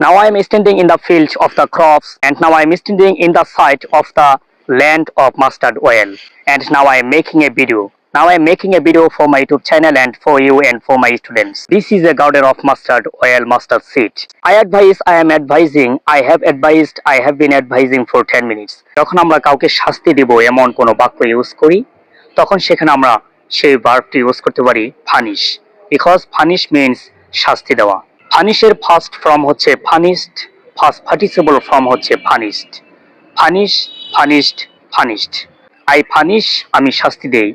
Now I am standing in the field of the crops and now I am standing in the site of the land of mustard oil and now I am making a video. Now I am making a video for my YouTube channel and for you and for my students. This is a garden of mustard oil mustard seed. I advise, I am advising, I have advised, I have been advising for 10 minutes. যখন আমরা কাউকে শাস্তি দিব এমন কোনো বাক্য use করি তখন সেখানে আমরা সেই ভার্বটি ইউজ করতে পারি ফানিশ বিকজ ফানিশ মিনস শাস্তি দেওয়া ফানিশের ফার্স্ট ফর্ম হচ্ছে ফানিশড ফার্স্ট পার্টিসিপল ফর্ম হচ্ছে ফানিশড ফানিশ ফানিশড ফানিশড আই ফানিশ আমি শাস্তি দেই।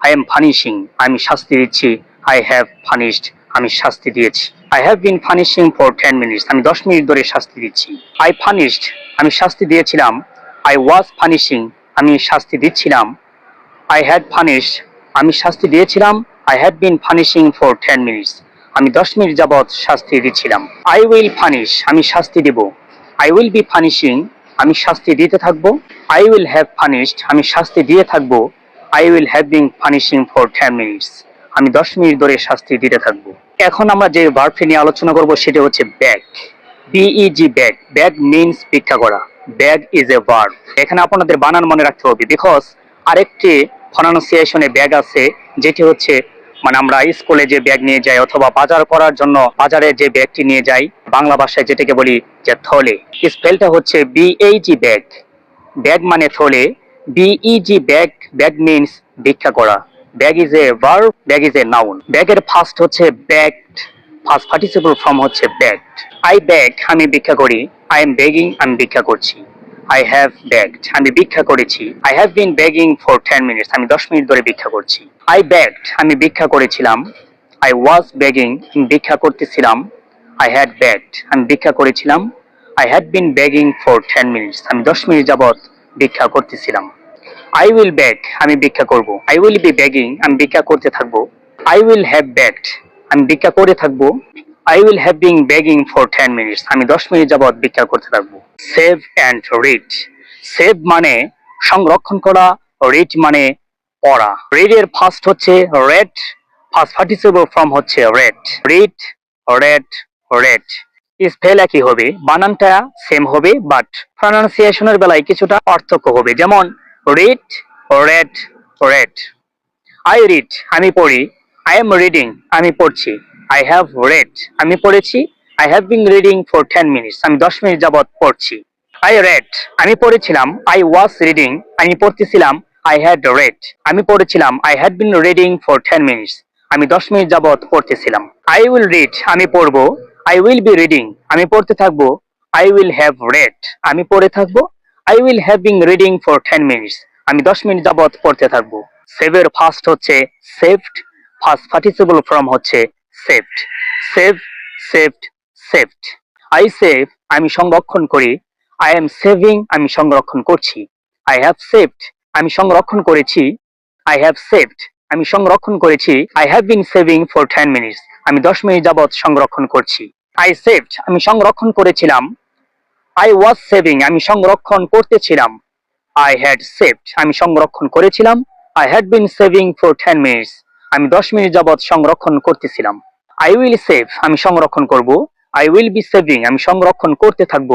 আই এম ফানিশিং আমি শাস্তি দিচ্ছি। আই হ্যাভ ফানিশড আমি শাস্তি দিয়েছি। I have been punishing for ten minutes আমি দশ মিনিট ধরে শাস্তি দিচ্ছি। আই ফানিশড আমি শাস্তি দিয়েছিলাম। আই ওয়াজ ফানিশিং আমি শাস্তি দিচ্ছিলাম। আই হ্যাড ফানিশ আমি শাস্তি দিয়েছিলাম। I had been punishing for ten minutes আমি দশ মিনিট যাবৎ শাস্তি দিচ্ছিলাম। আই উইল ফানিশ আমি শাস্তি দেব। আই উইল বি ফানিশিং আমি শাস্তি দিতে থাকব। আই উইল হ্যাভ ফানিশড আমি শাস্তি দিয়ে থাকব। I will have been punishing for ten minutes আমি দশ মিনিট ধরে শাস্তি দিতে থাকব। এখন আমরা যে ভার্বটি নিয়ে আলোচনা করব, সেটা হচ্ছে beg B E G beg beg means ভিক্ষা করা। ব্যাগ ইজ এ ভার্ব এখানে আপনাদের বানান মনে রাখতে হবে বিকজ আরেকটি প্রনাউন্সিয়েশনে ব্যাগ আছে, যেটি হচ্ছে মানে আমরা স্কুলে যে ব্যাগ নিয়ে যাই অথবা বাজার করার জন্য বাজারে যে ব্যাগটি নিয়ে যাই, বাংলা ভাষায় যেটাকে বলি যে থলে। স্পেলটা হচ্ছে বিএইজি ব্যাগ ব্যাগ মানে থলে। বিইজি ব্যাগ ব্যাগ মিনস ভিক্ষা করা। Beg is a verb beg is a noun ব্যাগের ফার্স্ট হচ্ছে ব্যাগড ফার্স্ট পার্টিসিপল ফর্ম হচ্ছে ব্যাগড আই ব্যাগ আমি ভিক্ষা করি। আই এম বেগিং আমি ভিক্ষা করছি। আই হ্যাভ ব্যাগড আমি ভিক্ষা করেছি। I have been begging for ten minutes আমি দশ মিনিট ধরে ভিক্ষা করছি। আই ব্যাগড আমি ভিক্ষা করেছিলাম। আই ওয়াজ আমি ভিক্ষা করতেছিলাম। আই হ্যাড ব্যাগড আমি ভিক্ষা করেছিলাম। I had been begging for ten minutes আমি দশ মিনিট যাবৎ ভিক্ষা করতেছিলাম। আই উইল ব্যাগ আমি ভিক্ষা করব। আই উইল বি ব্যাগিং আমি ভিক্ষা করতে থাকব। আই উইল হ্যাভ ব্যাগড আমি ভিক্ষা করে থাকব। I will have being begging for ten minutes আমি দশ মিনিট যাবৎ ভিক্ষা করতে থাকব। সেভ অ্যান্ড রিড সেভ মানে সংরক্ষণ করা রিড মানে পড়া। রিড এর ফার্স্ট হচ্ছে রেড ফার্স্ট পার্টিসিপল ফর্ম হচ্ছে read read read read spell একই হবে, বানানটা সেম হবে বাট প্রনাউন্সিয়েশনের বেলায় কিছুটা পার্থক্য হবে। যেমন read read read I read আমি পড়ি। আই এম রিডিং আমি পড়ছি। আই হ্যাভ রেড আমি পড়েছি। I have been reading for ten minutes আমি দশ মিনিট যাবৎ পড়ছি। আই রেড আমি পড়েছিলাম। আই ওয়াজ রিডিং আমি পড়তেছিলাম। আই হ্যাড রেড আমি পড়েছিলাম। I had been reading for ten minutes আমি দশ মিনিট যাবৎ পড়তেছিলাম। আই উইল রিড আমি পড়ব। আই উইল বি রিডিং আমি পড়তে থাকব। আই উইল হ্যাভ রেড আমি পড়ে থাকব। I will have been reading for ten minutes আমি দশ মিনিট যাবৎ পড়তে থাকব। সেভের ফার্স্ট হচ্ছে সেভড ফার্স্ট পার্টিসিপল ফর্ম হচ্ছে saved save saved saved I save আমি সংরক্ষণ করি। আই এম সেভিং আমি সংরক্ষণ করছি। আই হ্যাভ সেভড আমি সংরক্ষণ করেছি। আই হ্যাভ সেভড আমি সংরক্ষণ করেছি। I have been saving for ten minutes আমি দশ মিনিট যাবৎ সংরক্ষণ করছি। আই সেভড আমি সংরক্ষণ করেছিলাম। আই ওয়াজ সেভিং আমি সংরক্ষণ করতেছিলাম। আই হ্যাড সেভড আমি সংরক্ষণ করেছিলাম। I had been saving for ten minutes আমি দশ মিনিট যাবৎ সংরক্ষণ করতেছিলাম। আই উইল সেভ আমি সংরক্ষণ করব। আই উইল বি সেভিং আমি সংরক্ষণ করতে থাকব।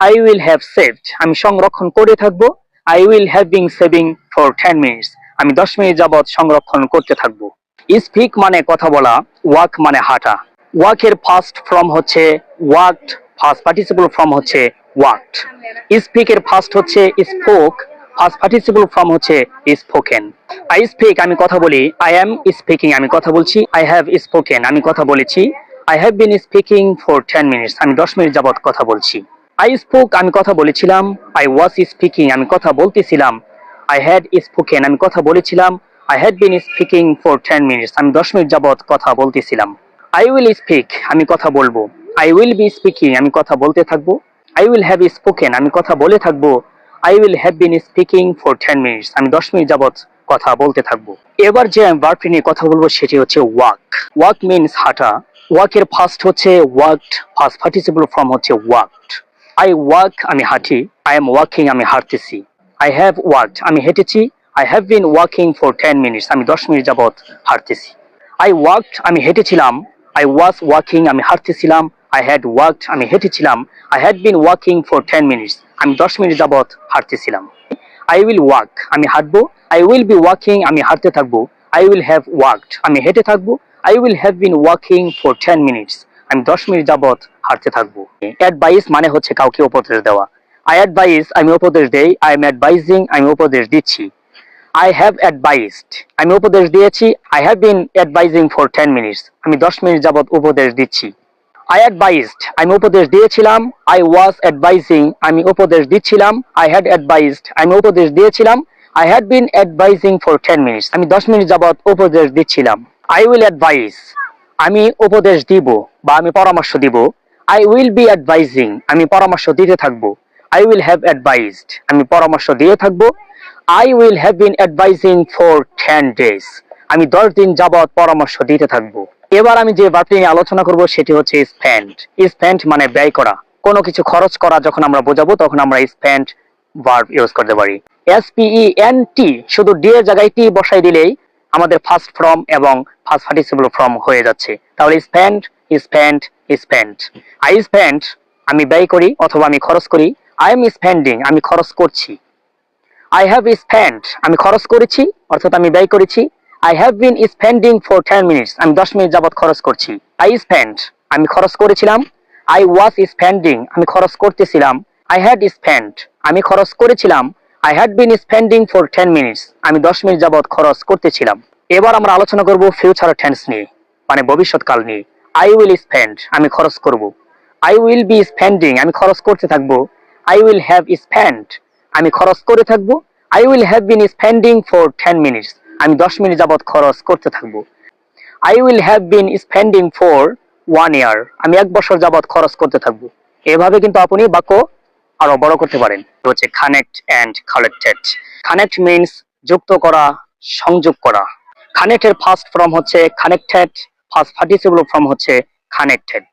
আই উইল হ্যাভ সেভড আমি সংরক্ষণ করে থাকব। I will have being saving for ten minutes আমি দশ মিনিট যাবৎ সংরক্ষণ করতে থাকব। স্পিক মানে কথা বলা ওয়াক মানে হাঁটা। ওয়াকের ফার্স্ট ফর্ম হচ্ছে ওয়াকড ফার্স্ট পার্টিসিপল ফর্ম হচ্ছে ওয়াকড স্পিকের ফার্স্ট হচ্ছে স্পোক ফার্স্ট পার্টিসিপল ফর্ম হচ্ছে স্পোকেন আই স্পিক আমি কথা বলি। আই অ্যাম স্পিকিং আমি কথা বলছি। আই হ্যাভ স্পোকেন আমি কথা বলেছি। I have been speaking for ten minutes আমি দশ মিনিট যাবৎ কথা বলছি। আই স্পোক আমি কথা বলেছিলাম। আই ওয়াজ স্পিকিং আমি কথা বলতেছিলাম। আই হ্যাড স্পোকেন আমি কথা বলেছিলাম। I had been speaking for ten minutes আমি দশ মিনিট যাবৎ কথা বলতেছিলাম। আই উইল স্পিক আমি কথা বলব। আই উইল বি স্পিকিং আমি কথা বলতে থাকব। আই উইল হ্যাভ স্পোকেন আমি কথা বলে থাকব। I will have been speaking for ten minutes আমি দশ মিনিট যাবৎ কথা বলতে থাকব। এবার যে আমি ভার্বটি নিয়ে কথা বলব সেটি হচ্ছে ওয়াক ওয়াক মিনস হাঁটা। ওয়াকের ফার্স্ট হচ্ছে ওয়াকড ফার্স্ট পার্টিসিপল ফর্ম হচ্ছে ওয়াকড আই ওয়াক আমি হাঁটি। আই এম ওয়াকিং আমি হাঁটতেছি। আই হ্যাভ ওয়াকড আমি হেঁটেছি। I have been walking for ten minutes আমি দশ মিনিট যাবৎ হাঁটতেছি। আই ওয়াকড আমি হেঁটেছিলাম। আই ওয়াজ ওয়াকিং আমি হাঁটতেছিলাম। আই হ্যাড ওয়ার্কড আমি হেঁটেছিলাম। I had been walking for ten minutes আমি দশ মিনিট যাবৎ হাঁটতেছিলাম। আই উইল ওয়াক আমি হাঁটবো। আই উইল বি ওয়াকিং আমি হাঁটতে থাকব। আই উইল হ্যাভ ওয়ার্কড আমি হেঁটে থাকব। I will have been walking for ten minutes আমি দশ মিনিট যাবৎ হাঁটতে থাকব। অ্যাডভাইস মানে হচ্ছে কাউকে উপদেশ দেওয়া। আই অ্যাডভাইস আমি উপদেশ দেই। আই এম অ্যাডভাইজিং আমি উপদেশ দিচ্ছি। আই হ্যাভ অ্যাডভাইসড আমি উপদেশ দিয়েছি। I have been advising for ten minutes আমি দশ মিনিট যাবৎ উপদেশ দিচ্ছি। আই অ্যাডভাইসড আমি উপদেশ দিয়েছিলাম। আই ওয়াজ অ্যাডভাইজিং আমি উপদেশ দিচ্ছিলাম। আই হ্যাড অ্যাডভাইসড আমি উপদেশ দিয়েছিলাম। I had been advising for ten minutes আমি দশ মিনিট যাবৎ উপদেশ দিচ্ছিলাম। আই উইল অ্যাডভাইস আমি উপদেশ দিব বা আমি পরামর্শ দিব। আই উইল বি অ্যাডভাইজিং আমি পরামর্শ দিতে থাকব। আই উইল হ্যাভ অ্যাডভাইসড আমি পরামর্শ দিয়ে থাকব। I will have been advising for ten days আমি দশ দিন যাবৎ পরামর্শ দিতে থাকব। এবার আমি যে বার্তা নিয়ে আলোচনা করব সেটি হচ্ছে স্পেন্ড স্পেন্ড মানে ব্যয় করা। কোনো কিছু খরচ করা যখন আমরা বোঝাবো, তখন আমরা স্পেন্ড ভার্ব ইউজ করতে পারি। এস পিই এন টি শুধু ডি এর জায়গায় টি বসাই দিলেই আমাদের ফার্স্ট ফর্ম এবং ফার্স্ট পার্টিসিপল ফর্ম হয়ে যাচ্ছে। তাহলে spend spend spend I spend আমি ব্যয় করি অথবা আমি খরচ করি। আই এম স্পেন্ডিং আমি খরচ করছি। আই হ্যাভ স্পেন্ড আমি খরচ করেছি, অর্থাৎ আমি ব্যয় করেছি। I have been spending for ten minutes আমি দশ মিনিট যাবত খরচ করছি। আই স্পেন্ড আমি খরচ করেছিলাম। আই ওয়াজ স্পেন্ডিং আমি খরচ করতেছিলাম। আই হ্যাড স্পেন্ড আমি খরচ করেছিলাম। I had been spending for ten minutes আমি দশ মিনিট যাবত খরচ করতেছিলাম। এবার আমরা আলোচনা করব ফিউচার টেন্স নিয়ে মানে ভবিষ্যৎকাল নিয়ে। আই উইল স্পেন্ড আমি খরচ করব। আই উইল বি স্পেন্ডিং আমি খরচ করতে থাকব। আই উইল হ্যাভ স্পেন্ড আমি খরচ করে থাকব। I will have been spending for ten minutes আমি দশ মিনিট যাবৎ খরচ করতে থাকব। I will have been spending for one year আমি এক বছর যাবৎ খরচ করতে থাকব। এভাবে কিন্তু আপনি বাক্য আরও বড় করতে পারেন। হচ্ছে connect and collected connect means যুক্ত করা, সংযোগ করা। কানেক্টের ফার্স্ট ফর্ম হচ্ছে কানেক্টেড ফার্স্ট পার্টিসিপল ফর্ম হচ্ছে connected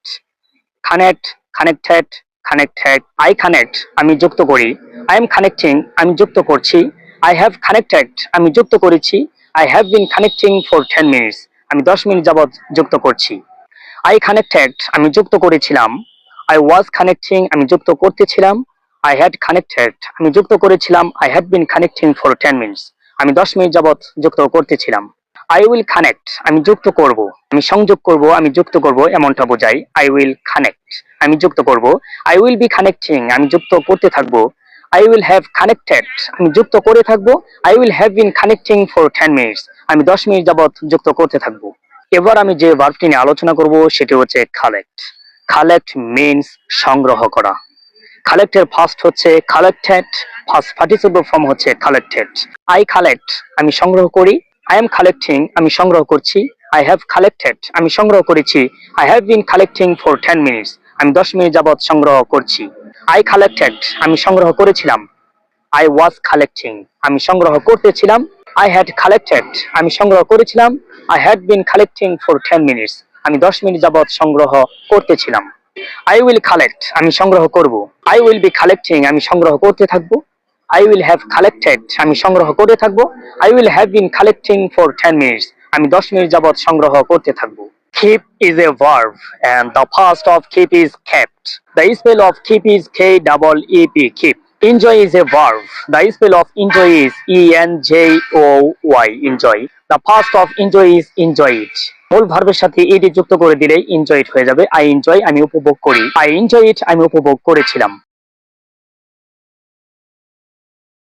connect connected connected I connect আমি যুক্ত করি। আই এম কানেক্টিং আমি যুক্ত করছি। আই হ্যাভ কানেক্টেড আমি যুক্ত করেছি। I have been connecting for ten minutes আমি দশ মিনিট যাবৎ যুক্ত করছি। আই কানেক্টেড আমি যুক্ত করেছিলাম। আই ওয়াজ কানেক্টিং আমি যুক্ত করতেছিলাম। আই হ্যাড কানেক্টেড আমি যুক্ত করেছিলাম। I had been connecting for ten minutes আমি দশ মিনিট যাবৎ যুক্ত করতেছিলাম। আই উইল কানেক্ট আমি যুক্ত করব। আমি সংযোগ করব, আমি যুক্ত করব এমনটা বোঝাই আই উইল কানেক্ট আমি যুক্ত করব। আই উইল বি কানেক্টিং আমি যুক্ত করতে থাকব। আই উইল হ্যাভ কানেক্টেড আমি যুক্ত করে থাকব। I will have been connecting for ten minutes আমি দশ মিনিট যাবৎ যুক্ত করতে থাকব। এবার আমি যে ভার্বটি নিয়ে আলোচনা করব, সেটি হচ্ছে কালেক্ট কালেক্ট মিন্স সংগ্রহ করা। কালেক্টের ফার্স্ট হচ্ছে কালেক্টেড ফার্স্ট পার্টিসিপল ফর্ম হচ্ছে কালেক্টেড আই কালেক্ট আমি সংগ্রহ করি। আই এম কালেক্টিং আমি সংগ্রহ করছি। আই হ্যাভ কালেক্টেড আমি সংগ্রহ করেছি। I have been collecting for ten minutes আমি দশ মিনিট যাবৎ সংগ্রহ করছি। আই কালেক্টেড আমি সংগ্রহ করেছিলাম। আই ওয়াজ কালেক্টিং আমি সংগ্রহ করতেছিলাম। আই হ্যাড কালেক্টেড আমি সংগ্রহ করেছিলাম। I had been collecting for ten minutes আমি দশ মিনিট যাবৎ সংগ্রহ করতেছিলাম। আই উইল কালেক্ট আমি সংগ্রহ করব। আই উইল বি কালেক্টিং আমি সংগ্রহ করতে থাকব। আই উইল হ্যাভ কালেক্টেড আমি সংগ্রহ করে থাকব। I will have been collecting for ten minutes আমি দশ মিনিট যাবৎ সংগ্রহ করতে থাকব। Keep is a verb and the past of keep is kept. The spell of keep is K double E P keep. Enjoy is a verb. The spell of enjoy is E N J O Y enjoy. The past of enjoy is enjoyed. মূল ভার্বের সাথে এটি যুক্ত করে দিলেই enjoyed হয়ে যাবে I enjoy আমি উপভোগ করি আই এনজয় ইট আমি উপভোগ করেছিলাম